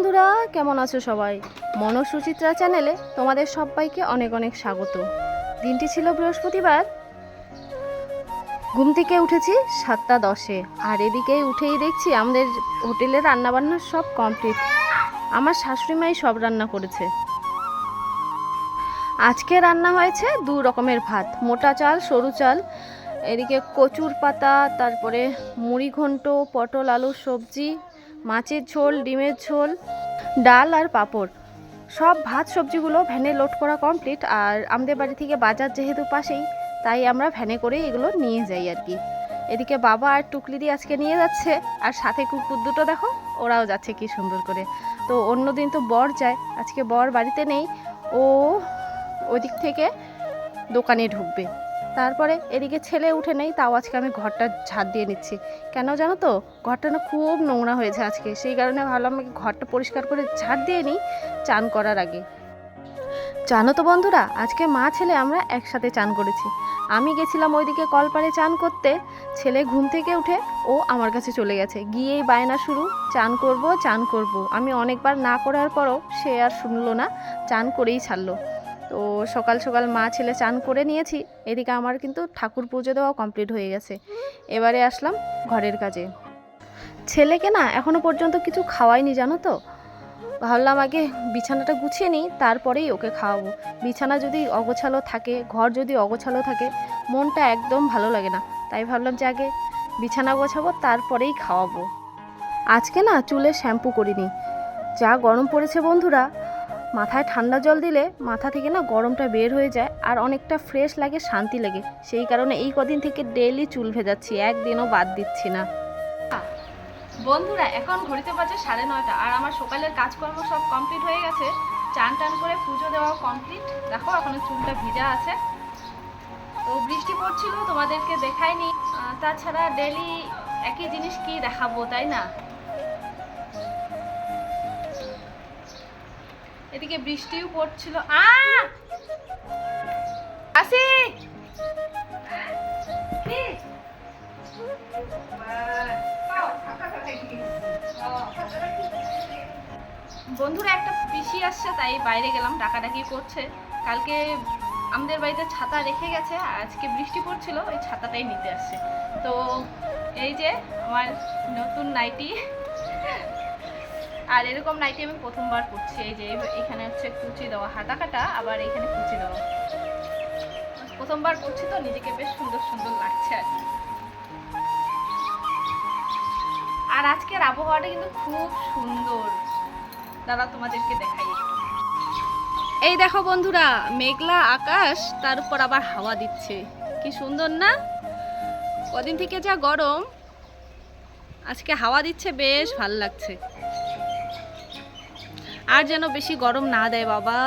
বন্ধুরা, কেমন আছো সবাই? মনো সুচিত্রা চ্যানেলে তোমাদের সবাইকে অনেক অনেক স্বাগত। দিনটি ছিল বৃহস্পতিবার। ঘুম থেকে উঠেছি সাতটা দশে। আর এদিকে উঠেই দেখছি আমাদের হোটেলের রান্নাবান্না সব কমপ্লিট। আমার শাশুড়ি মাই সব রান্না করেছে। আজকে রান্না হয়েছে দু রকমের ভাত। মোটা চাল, সরু চাল, এদিকে কচুর পাতা, তারপরে মুড়ি ঘন্ট পটল, আলুর সবজি মাছের ঝোল, ডিমের ঝোল, ডাল আর পাঁপড়। সব ভাত, সবজিগুলো ভ্যানে লোড করা কমপ্লিট আর আমাদের বাড়ি থেকে বাজার যেহেতু পাশেই, তাই আমরা ভ্যানে করে এগুলো নিয়ে যাই আর কি। এদিকে বাবা আর টুকলি দিয়ে আজকে নিয়ে যাচ্ছে আর সাথে কুকুর দুটো দেখো, ওরাও যাচ্ছে কি সুন্দর করে। তো অন্য দিন তো বর যায়, আজকে বর বাড়িতে নেই, ও ওদিক থেকে দোকানে ঢুকবে। তারপরে এদিকে ছেলে উঠে নেই, তাও আজকে আমি ঘরটা ঝাড় দিয়ে নিচ্ছি। কেন জানো তো? ঘরটা না খুব নোংরা হয়েছে আজকে। সেই কারণে ভাবলাম আমি ঘরটা পরিষ্কার করে ঝাড় দিয়ে নিই, চান করার আগে। জানো তো বন্ধুরা, আজকে মা ছেলে আমরা একসাথে চান করেছি। আমি গেছিলাম ওইদিকে কলপারে চান করতে। ছেলে ঘুম থেকে উঠে ও আমার কাছে চলে গেছে। গিয়েই বায়না শুরু, চান করব চান করব। আমি অনেকবার না করার পরও সে আর শুনলো না, চান করেই ছাড়লো। তো সকাল সকাল মা ছেলে চান করে নিয়েছি। এদিকে আমার কিন্তু ঠাকুর পুজো দেওয়া কমপ্লিট হয়ে গেছে। এবারে আসলাম ঘরের কাজে। ছেলেকে না এখনও পর্যন্ত কিছু খাওয়াইনি, জানো তো? ভাবলাম আগে বিছানাটা গুছিয়ে নিই, তারপরেই ওকে খাওয়াবো। বিছানা যদি অগোছালো থাকে, ঘর যদি অগোছালো থাকে, মনটা একদম ভালো লাগে না। তাই ভাবলাম যে আগে বিছানা গোছাবো, তারপরেই খাওয়াবো। আজকে না চুলে শ্যাম্পু করিনি। যা গরম পড়েছে বন্ধুরা মাথায় ঠান্ডা জল দিলে মাথা থেকে না গরমটা বের হয়ে যায় আর অনেকটা ফ্রেশ লাগে শান্তি লাগে। সেই কারণে এই কদিন থেকে ডেইলি চুল ভেজাচ্ছি একদিনও বাদ দিচ্ছি না। বন্ধুরা এখন ঘড়িতে বাজে সাড়ে নয়টা আর আমার সকালের কাজকর্ম সব কমপ্লিট হয়ে গেছে। চান টান করে পুজো দেওয়া কমপ্লিট। দেখো এখনও চুলটা ভিজা আছে। তো বৃষ্টি পড়ছিল তোমাদেরকে দেখাইনি। আহ, তাছাড়া ডেলি একই জিনিস কি দেখাবো তাই না? এদিকে বৃষ্টিও পড়ছিল। আসি। বন্ধুরা, একটা পিসি আসছে, তাই বাইরে গেলাম, ডাকাডাকি করছে। কালকে আমাদের বাড়িতে ছাতা রেখে গেছে আজকে বৃষ্টি পড়ছিল, ওই ছাতাটাই নিতে আসছে। তো এই যে, আমার নতুন নাইটি। আর এরকম নাইটি আমি প্রথমবার করছি। এই যে এখানে হচ্ছে কুচি দেওয়া হাতা কাটা আবার এখানে কুচি দেওয়া। প্রথমবার পরছি তো, নিজেকে বেশ সুন্দর সুন্দর লাগছে আর কি। আর আজকের আবহাওয়াটা কিন্তু খুব সুন্দর। দাদা, তোমাদেরকে দেখাই এই দেখো বন্ধুরা, মেঘলা আকাশ, তার উপর আবার হাওয়া দিচ্ছে। কি সুন্দর না? কদিন থেকে যা গরম, আজকে হাওয়া দিচ্ছে, বেশ ভালো লাগছে। আর যেন বেশি গরম না দেয় বাবা।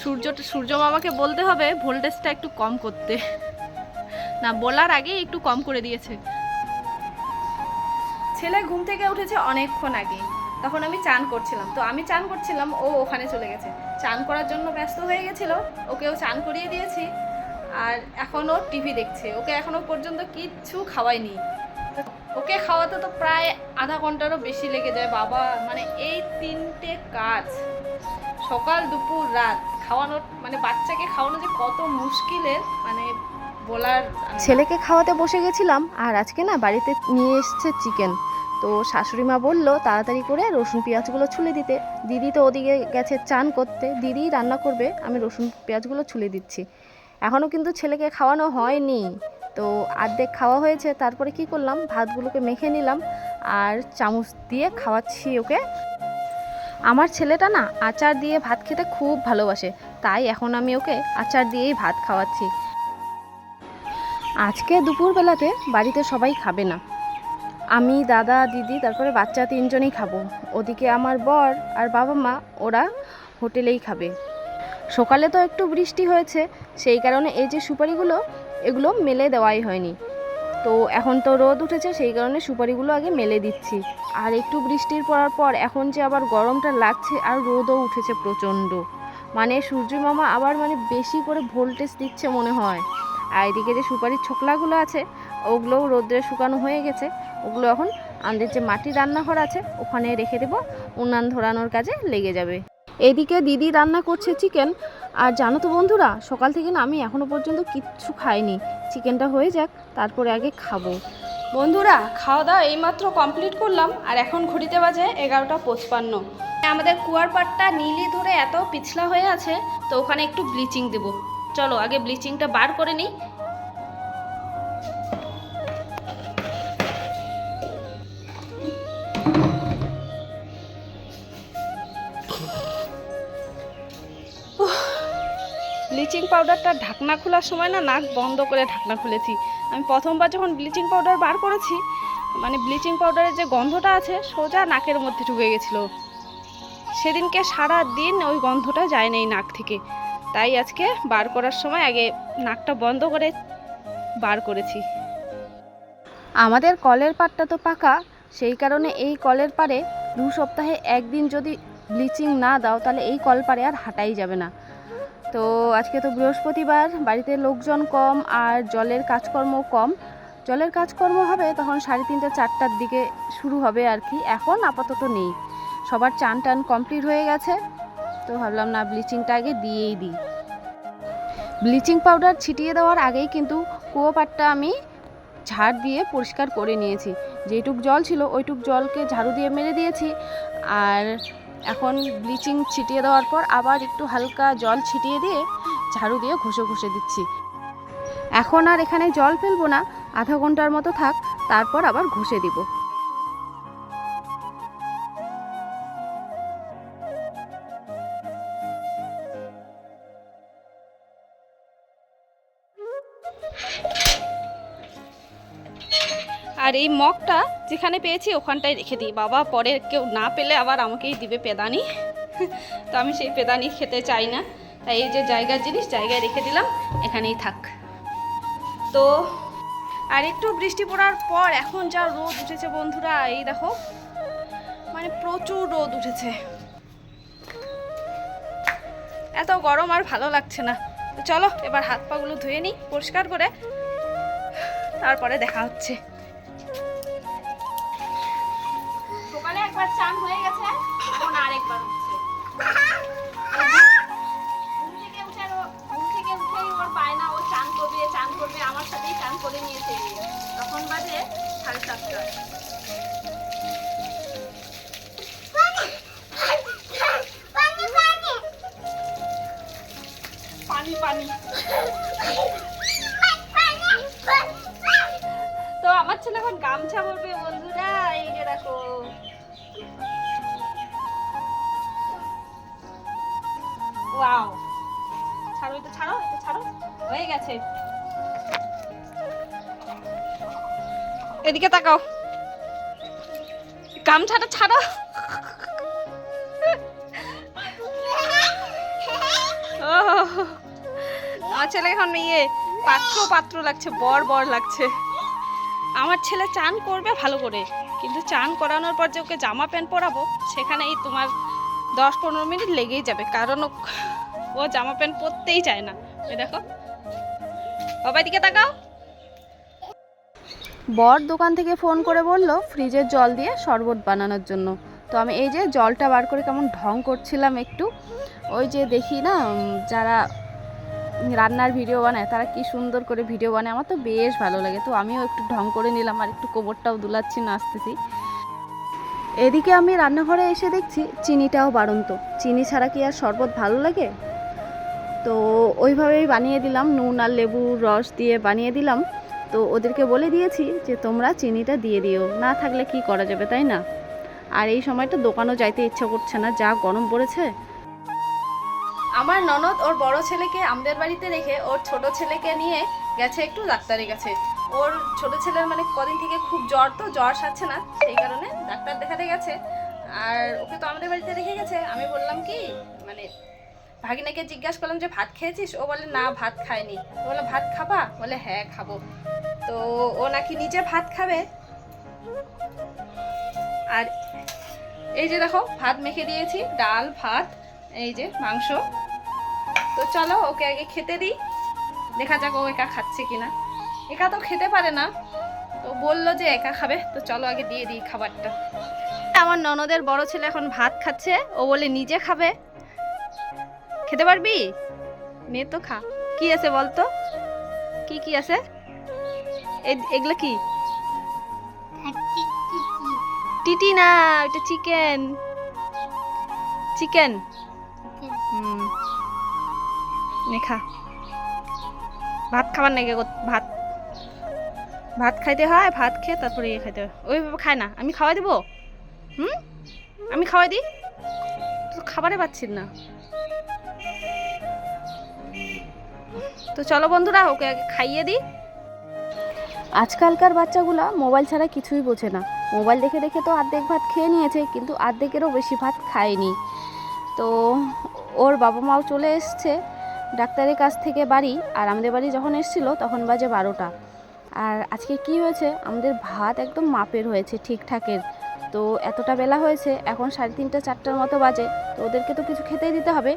সূর্যটা সূর্য মামাকে বলতে হবে ভোল্টেজটা একটু কম করতে। না, বলার আগে একটু কম করে দিয়েছে। ছেলে ঘুম থেকে উঠেছে অনেকক্ষণ আগে তখন আমি চান করছিলাম। তো আমি চান করছিলাম, ও ওখানে চলে গেছে। চান করার জন্য ব্যস্ত হয়ে গেছিল। ওকেও চান করিয়ে দিয়েছি। আর এখনও টিভি দেখছে। ওকে এখনও পর্যন্ত কিচ্ছু খাওয়াইনি ওকে খাওয়াতে তো প্রায় আধা ঘন্টারও বেশি লেগে যায়। বাবা মানে এই তিনটে কাজ, সকাল, দুপুর, রাত, খাওয়ানোর মানে বাচ্চাকে খাওয়ানো যে কত মুশকিলের মানে বলার ছেলেকে খাওয়াতে বসে গেছিলাম, আর আজকে না বাড়িতে নিয়ে এসছে চিকেন। তো শাশুড়ি মা বলল তাড়াতাড়ি করে রসুন পেঁয়াজগুলো ছুলে দিতে। দিদি তো ওদিকে গেছে চান করতে, দিদি রান্না করবে, আমি রসুন পেঁয়াজগুলো ছুলে দিচ্ছি। এখনও কিন্তু ছেলেকে খাওয়ানো হয়নি। তো অর্ধেক খাওয়া হয়েছে, তারপরে কি করলাম, ভাতগুলোকে মেখে নিলাম আর চামচ দিয়ে খাওয়াচ্ছি ওকে। আমার ছেলেটা না আচার দিয়ে ভাত খেতে খুব ভালোবাসে, তাই এখন আমি ওকে আচার দিয়েই ভাত খাওয়াচ্ছি। আজকে দুপুরবেলাতে বাড়িতে সবাই খাবে না। আমি, দাদা, দিদি, তারপরে বাচ্চা তিনজনেই খাব। ওদিকে আমার বর আর বাবা মা, ওরা হোটেলেই খাবে। সকালে তো একটু বৃষ্টি হয়েছে, সেই কারণে এই যে সুপারিগুলো এগুলো মেলে দেওয়াই হয়নি। তো এখন তো রোদ উঠেছে, সেই কারণে সুপারিগুলো আগে মেলে দিচ্ছি। আর একটু বৃষ্টির পড়ার পর এখন যে আবার গরমটা লাগছে আর রোদও উঠেছে প্রচণ্ড। মানে সূর্য মামা আবার মানে বেশি করে ভোল্টেজ দিচ্ছে মনে হয়। আর এদিকে যে সুপারির ছোকলাগুলো আছে, ওগুলোও রোদ্রে শুকানো হয়ে গেছে। ওগুলো এখন আমাদের যে মাটির রান্নাঘর আছে, ওখানে রেখে দেবো। উনান ধরানোর কাজে লেগে যাবে। এদিকে দিদি রান্না করছে চিকেন আর জানো তো বন্ধুরা, সকাল থেকে না আমি এখনও পর্যন্ত কিচ্ছু খাইনি। চিকেনটা হয়ে যাক, তারপরে আগে খাব। বন্ধুরা খাওয়া দাওয়া এইমাত্র কমপ্লিট করলাম, আর এখন ঘড়িতে বাজে এগারোটা পঁচপান্ন। আমাদের কুয়ার পাটটা নীলি ধরে এত পিছলা হয়ে আছে, তো ওখানে একটু ব্লিচিং দেবো। চলো, আগে ব্লিচিংটা বার করে নিই। ব্লিচিং পাউডারটা ঢাকনা খোলার সময় না নাক বন্ধ করে ঢাকনা খুলেছি। আমি প্রথমবার যখন ব্লিচিং পাউডার বার করেছি মানে ব্লিচিং পাউডারের যে গন্ধটা আছে, সোজা নাকের মধ্যে ঢুকে গেছিল। সেদিনকে সারা দিন ওই গন্ধটা যায় না এই নাক থেকে। তাই আজকে বার করার সময় আগে নাকটা বন্ধ করে বার করেছি। আমাদের কলের পাড়টা তো পাকা, সেই কারণে এই কলের পাড়ে দু সপ্তাহে একদিন যদি ব্লিচিং না দাও, তাহলে এই কল পাড়ে আর হাঁটাই যাবে না। তো আজকে তো বৃহস্পতিবার, বাড়িতে লোকজন কম আর জলের কাজকর্ম কম। জলের কাজকর্ম হবে তখন সাড়ে তিনটা, চারটার দিকে শুরু হবে আর কি। এখন আপাতত নেই। সবার চান টান কমপ্লিট হয়ে গেছে। তো ভাবলাম না ব্লিচিংটা আগে দিয়েই দিই। ব্লিচিং পাউডার ছিটিয়ে দেওয়ার আগেই কিন্তু কুয়ো পাটটা আমি ঝাড় দিয়ে পরিষ্কার করে নিয়েছি। যেটুক জল ছিল, ওইটুক জলকে ঝাড়ু দিয়ে মেরে দিয়েছি। আর এখন ব্লিচিং ছিটিয়ে দেওয়ার পর আবার একটু হালকা জল ছিটিয়ে দিয়ে ঝাড়ু দিয়ে ঘষে ঘষে দিচ্ছি। এখন আর এখানে জল ফেলব না, আধা ঘণ্টার মতো থাক, তারপর আবার ঘষে দিব। আর এই মগটা যেখানে পেয়েছি ওখানটায় রেখে দিই। বাবা, পরে কেউ না পেলে আবার আমাকেই দিবে পেদানি। তো আমি সেই পেদানি খেতে চাই না। তাই এই যে জায়গার জিনিস, জায়গায় রেখে দিলাম, এখানেই থাক। তো আর একটু বৃষ্টি পড়ার পর এখন যা রোদ উঠেছে বন্ধুরা, এই দেখো মানে প্রচুর রোদ উঠেছে। এত গরম আর ভালো লাগছে না। চলো, এবার হাত পাগুলো ধুয়ে নিই, পরিষ্কার করে, তারপরে দেখা হচ্ছে। গামছা পরবে বন্ধুরা, এই যে দেখো। ওয়াও। ছাড়ো, এটা ছাড়ো এটা ছাড়ো। হয়ে গেছে। এদিকে তাকাও। গামছাটা ছাড়ো। আমার ছেলে এখন ইয়ে পাত্র পাত্র লাগছে, বর বর লাগছে। আমার ছেলে চান করবে ভালো করে। কিন্তু চান করানোর পর যে ওকে জামা প্যান্ট পরাবো, সেখানেই তোমার দশ পনেরো মিনিট লেগেই যাবে। কারণ ও- জামা প্যান্ট পরতেই চায় না। দেখো। বাবা দিকে তাকাও। বর দোকান থেকে ফোন করে বলল, ফ্রিজের জল দিয়ে শরবত বানানোর জন্য। তো আমি এই যে জলটা বার করে কেমন ঢং করছিলাম একটু, ওই যে দেখি না যারা রান্নার ভিডিও বানায়, তারা কি সুন্দর করে ভিডিও বানায়, আমার তো বেশ ভালো লাগে। তো আমিও একটু ঢং করে নিলাম আর একটু কোমরটাও দুলাচ্ছি, নাচতেছি। এদিকে আমি রান্নাঘরে এসে দেখছি চিনিটাও বাড়ন্ত। চিনি ছাড়া কি আর শরবত ভালো লাগে? তো ওইভাবেই বানিয়ে দিলাম, নুন আর লেবুর রস দিয়ে বানিয়ে দিলাম। তো ওদেরকে বলে দিয়েছি যে, তোমরা চিনিটা দিয়ে দিও, না থাকলে কি করা যাবে, তাই না? আর এই সময়টা দোকানও যাইতে ইচ্ছা করছে না, যা গরম পড়েছে। আমার ননদ ওর বড় ছেলেকে আমাদের বাড়িতে রেখে ওর ছোট ছেলেকে নিয়ে গেছে একটু ডাক্তারের কাছে। ওর ছোট ছেলের মানে কদিন থেকে খুব জ্বর তো, জ্বর সারছে না, সেই কারণে ডাক্তার দেখাতে গেছে। আর ওকে তো আমাদের বাড়িতে রেখে গেছে। আমি বললাম কি মানে ভাগিনাকে জিজ্ঞাসা করলাম যে, ভাত খেয়েছিস? ও বলে, না, ভাত খায়নি ও বলে, ভাত খাবা? বলে হ্যাঁ খাব। তো ও নাকি নিজে ভাত খাবে। আর এই যে দেখো, ভাত মেখে দিয়েছি, ডাল, ভাত, এই যে মাংস। তো চলো ওকে আগে খেতে দিই। দেখা যাক ও একা খাচ্ছে কিনা। একা তো খেতে পারে না। তো বলল যে একা খাবে, তো চলো আগে দিয়ে দিই খাবারটা। আমার ননদের বড় ছেলে এখন ভাত খাচ্ছে, ও বলে নিজে খাবে। খেতে পারবি? নে তো খা। কি আছে বলতো? কি কি আছে? এগুলো কি? টিটি না এটা চিকেন। চিকেন? হুম। খা ভাত খাবার নাকি ভাত। ভাত খাইতে হয়, ভাত খেয়ে তারপরে ইয়ে খাইতে হয়। ওইভাবে খায় না, আমি খাওয়াই দেবো? হুম? আমি খাওয়াই দিই? তো খাবারে পাচ্ছিস না। তো চলো বন্ধুরা, ওকে খাইয়ে দিই। আজকালকার বাচ্চাগুলো মোবাইল ছাড়া কিছুই বোঝে না। মোবাইল দেখে দেখে তো অর্ধেক ভাত খেয়ে নিয়েছে, কিন্তু অর্ধেকেরও বেশি ভাত খায়নি। তো ওর বাবা মাও চলে এসছে। ডাক্তারের কাছ থেকে বাড়ি আর আমাদের বাড়ি যখন এসেছিল তখন বাজে বারোটা। আর আজকে কি হয়েছে? আমাদের ভাত একদম মাপের হয়েছে, ঠিকঠাকের। তো এতটা বেলা হয়েছে, এখন সাড়ে তিনটা, চারটার মতো বাজে। তো ওদেরকে তো কিছু খেতেই দিতে হবে।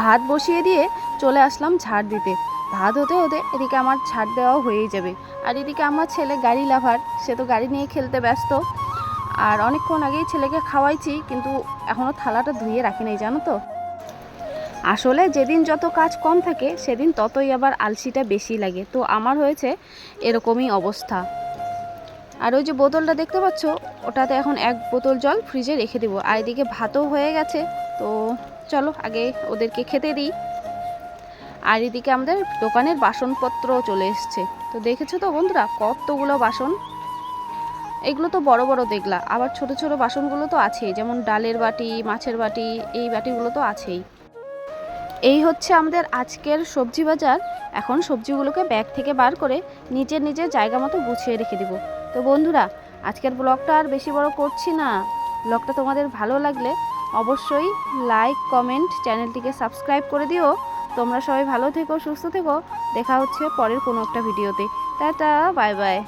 ভাত বসিয়ে দিয়ে চলে আসলাম ঝাড় দিতে। ভাত হতে হতে এদিকে আমার ঝাড় দেওয়াও হয়েই যাবে। আর এদিকে আমার ছেলে গাড়ি লাভার, সে তো গাড়ি নিয়ে খেলতে ব্যস্ত। আর অনেকক্ষণ আগেই ছেলেকে খাওয়াইছি, কিন্তু এখনও থালাটা ধুয়ে রাখি নাই, জানো তো? আসলে যেদিন যত কাজ কম থাকে, সেদিন ততই আবার আলসিটা বেশি লাগে। তো আমার হয়েছে এরকমই অবস্থা। আর ওই যে বোতলটা দেখতে পাচ্ছ, ওটাতে এখন এক বোতল জল ফ্রিজে রেখে দেবো। আর এদিকে ভাতও হয়ে গেছে, তো চলো আগে ওদেরকে খেতে দিই। আর এদিকে আমাদের দোকানের বাসনপত্র চলে এসছে। তো দেখেছ তো বন্ধুরা, কতগুলো বাসন? এগুলো তো বড় বড় দেখলা, আবার ছোট ছোট বাসনগুলো তো আছেই, যেমন ডালের বাটি, মাছের বাটি, এই বাটিগুলো তো আছেই। এই হচ্ছে আমাদের আজকের সবজি বাজার। এখন সবজিগুলোকে ব্যাগ থেকে বার করে নিজের নিজের জায়গা মতো গুছিয়ে রেখে দিব। তো বন্ধুরা, আজকের ব্লগটা আর বেশি বড় করছি না। ব্লগটা তোমাদের ভালো লাগলে অবশ্যই লাইক, কমেন্ট, চ্যানেলটিকে সাবস্ক্রাইব করে দিও। তোমরা সবাই ভালো থেকো, সুস্থ থেকো। দেখা হচ্ছে পরের কোনো একটা ভিডিওতে। Tata, bye bye.